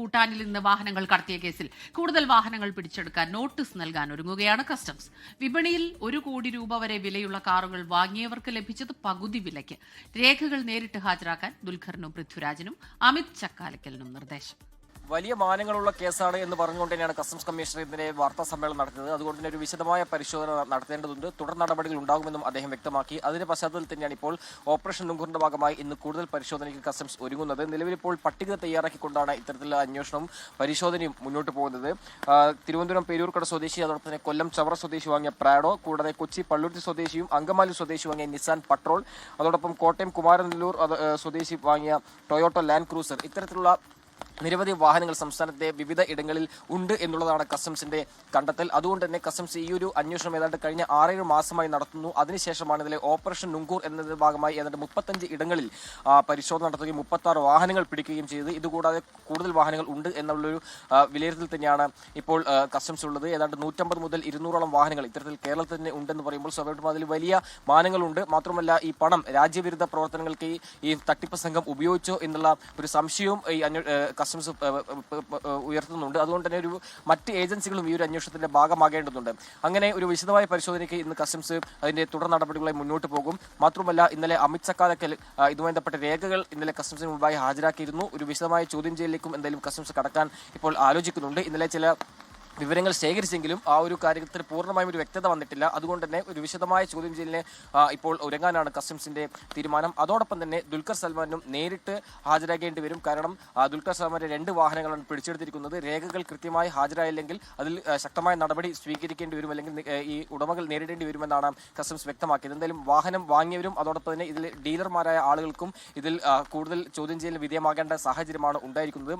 ഭൂട്ടാനിൽ നിന്ന് വാഹനങ്ങൾ കടത്തിയ കേസിൽ കൂടുതൽ വാഹനങ്ങൾ പിടിച്ചെടുക്കാൻ നോട്ടീസ് നൽകാൻ ഒരുങ്ങുകയാണ് കസ്റ്റംസ്. വിപണിയിൽ ഒരു കോടി രൂപ വരെ വിലയുള്ള കാറുകൾ വാങ്ങിയവർക്ക് ലഭിച്ചത് പകുതി വിലയ്ക്ക്. രേഖകൾ നേരിട്ട് ഹാജരാക്കാൻ ദുൽഖറിനും പൃഥ്വിരാജിനും അമിത് ചക്കാലക്കലിനും നിർദ്ദേശം. വലിയ മാനങ്ങളുള്ള കേസാണ് എന്ന് പറഞ്ഞുകൊണ്ട് തന്നെയാണ് കസ്റ്റംസ് കമ്മീഷണർ ഇതിനെ വാർത്താ സമ്മേളനം നടത്തിയത്. അതുകൊണ്ട് തന്നെ ഒരു വിശദമായ പരിശോധന നടത്തേണ്ടതുണ്ട്. തുടർ നടപടികൾ ഉണ്ടാകുമെന്നും അദ്ദേഹം വ്യക്തമാക്കി. അതിന്റെ പശ്ചാത്തലത്തിൽ തന്നെയാണ് ഇപ്പോൾ ഓപ്പറേഷൻ നുങ്കൂറിന്റെ ഭാഗമായി ഇന്ന് കൂടുതൽ പരിശോധനയ്ക്ക് കസ്റ്റംസ് ഒരുങ്ങുന്നത്. നിലവിലിപ്പോൾ പട്ടിക തയ്യാറാക്കിക്കൊണ്ടാണ് ഇത്തരത്തിലുള്ള അന്വേഷണവും പരിശോധനയും മുന്നോട്ട് പോകുന്നത്. തിരുവനന്തപുരം പേരൂർക്കട സ്വദേശി അതോടൊപ്പം തന്നെ കൊല്ലം ചവറ സ്വദേശി വാങ്ങിയ പ്രാഡോ കൂടാതെ കൊച്ചി പള്ളുരുത്തി സ്വദേശിയും അങ്കമാലി സ്വദേശി വാങ്ങിയ നിസാൻ പട്രോൾ അതോടൊപ്പം കോട്ടയം കുമാരനല്ലൂർ സ്വദേശി വാങ്ങിയ ടൊയോട്ടോ ലാൻഡ് ക്രൂസർ ഇത്തരത്തിലുള്ള നിരവധി വാഹനങ്ങൾ സംസ്ഥാനത്തെ വിവിധ ഇടങ്ങളിൽ ഉണ്ട് എന്നുള്ളതാണ് കസ്റ്റംസിന്റെ കണ്ടെത്തൽ. അതുകൊണ്ട് തന്നെ കസ്റ്റംസ് ഈ ഒരു അന്വേഷണം ഏതാണ്ട് കഴിഞ്ഞ ആറേഴ് മാസമായി നടത്തുന്നു. അതിനുശേഷമാണ് ഇതിലെ ഓപ്പറേഷൻ നുങ്കൂർ എന്നതിന്റെ ഭാഗമായി ഏതാണ്ട് മുപ്പത്തഞ്ച് ഇടങ്ങളിൽ പരിശോധന നടത്തുകയും മുപ്പത്തി ആറ് വാഹനങ്ങൾ പിടിക്കുകയും ചെയ്ത് ഇതുകൂടാതെ കൂടുതൽ വാഹനങ്ങൾ ഉണ്ട് എന്നുള്ളൊരു വിലയിരുത്തൽ തന്നെയാണ് ഇപ്പോൾ കസ്റ്റംസ് ഉള്ളത് ഏതാണ്ട് നൂറ്റമ്പത് മുതൽ ഇരുന്നൂറോളം വാഹനങ്ങൾ ഇത്തരത്തിൽ കേരളത്തിൽ തന്നെ ഉണ്ടെന്ന് പറയുമ്പോൾ സ്വാഭാവികമായും അതിൽ വലിയ മാനങ്ങളുണ്ട്. മാത്രമല്ല ഈ പണം രാജ്യവിരുദ്ധ പ്രവർത്തനങ്ങൾക്ക് ഈ തട്ടിപ്പ് സംഘം ഉപയോഗിച്ചോ എന്നുള്ള ഒരു സംശയവും ഈ കസ്റ്റംസ് ഉയർത്തുന്നുണ്ട്. അതുകൊണ്ട് തന്നെ ഒരു മറ്റ് ഏജൻസികളും ഈ ഒരു അന്വേഷണത്തിന്റെ ഭാഗമാകേണ്ടതുണ്ട്. അങ്ങനെ ഒരു വിശദമായ പരിശോധനയ്ക്ക് ഇന്ന് കസ്റ്റംസ് അതിന്റെ തുടർ നടപടികളായി മുന്നോട്ട് പോകും. മാത്രമല്ല ഇന്നലെ അമിത് ചക്കാലക്കൽ ഇതുമായി ബന്ധപ്പെട്ട രേഖകൾ ഇന്നലെ കസ്റ്റംസിന് മുമ്പായി ഹാജരാക്കിയിരുന്നു. ഒരു വിശദമായ ചോദ്യം ചെയ്യലിലേക്കും എന്തായാലും കസ്റ്റംസ് കടക്കാൻ ഇപ്പോൾ ആലോചിക്കുന്നുണ്ട്. ഇന്നലെ ചില വിവരങ്ങൾ ശേഖരിച്ചെങ്കിലും ആ ഒരു കാര്യത്തിൽ പൂർണമായും ഒരു വ്യക്തത വന്നിട്ടില്ല. അതുകൊണ്ട് തന്നെ ഒരു വിശദമായ ചോദ്യം ചെയ്യലിനെ ഇപ്പോൾ ഒരുങ്ങാനാണ് കസ്റ്റംസിന്റെ തീരുമാനം. അതോടൊപ്പം തന്നെ ദുൽഖർ സൽമാനും നേരിട്ട് ഹാജരാകേണ്ടി വരും. കാരണം ദുൽഖർ സൽമാന്റെ രണ്ട് വാഹനങ്ങളാണ് പിടിച്ചെടുത്തിരിക്കുന്നത്. രേഖകൾ കൃത്യമായി ഹാജരായില്ലെങ്കിൽ അതിൽ ശക്തമായ നടപടി സ്വീകരിക്കേണ്ടി വരും അല്ലെങ്കിൽ ഈ ഉടമകൾ നേരിടേണ്ടി വരുമെന്നാണ് കസ്റ്റംസ് വ്യക്തമാക്കിയത്. എന്തായാലും വാഹനം വാങ്ങിയവരും അതോടൊപ്പം തന്നെ ഇതിൽ ഡീലർമാരായ ആളുകൾക്കും ഇതിൽ കൂടുതൽ ചോദ്യം ചെയ്യൽ വിധേയമാകേണ്ട സാഹചര്യമാണ് ഉണ്ടായിരിക്കുന്നത്.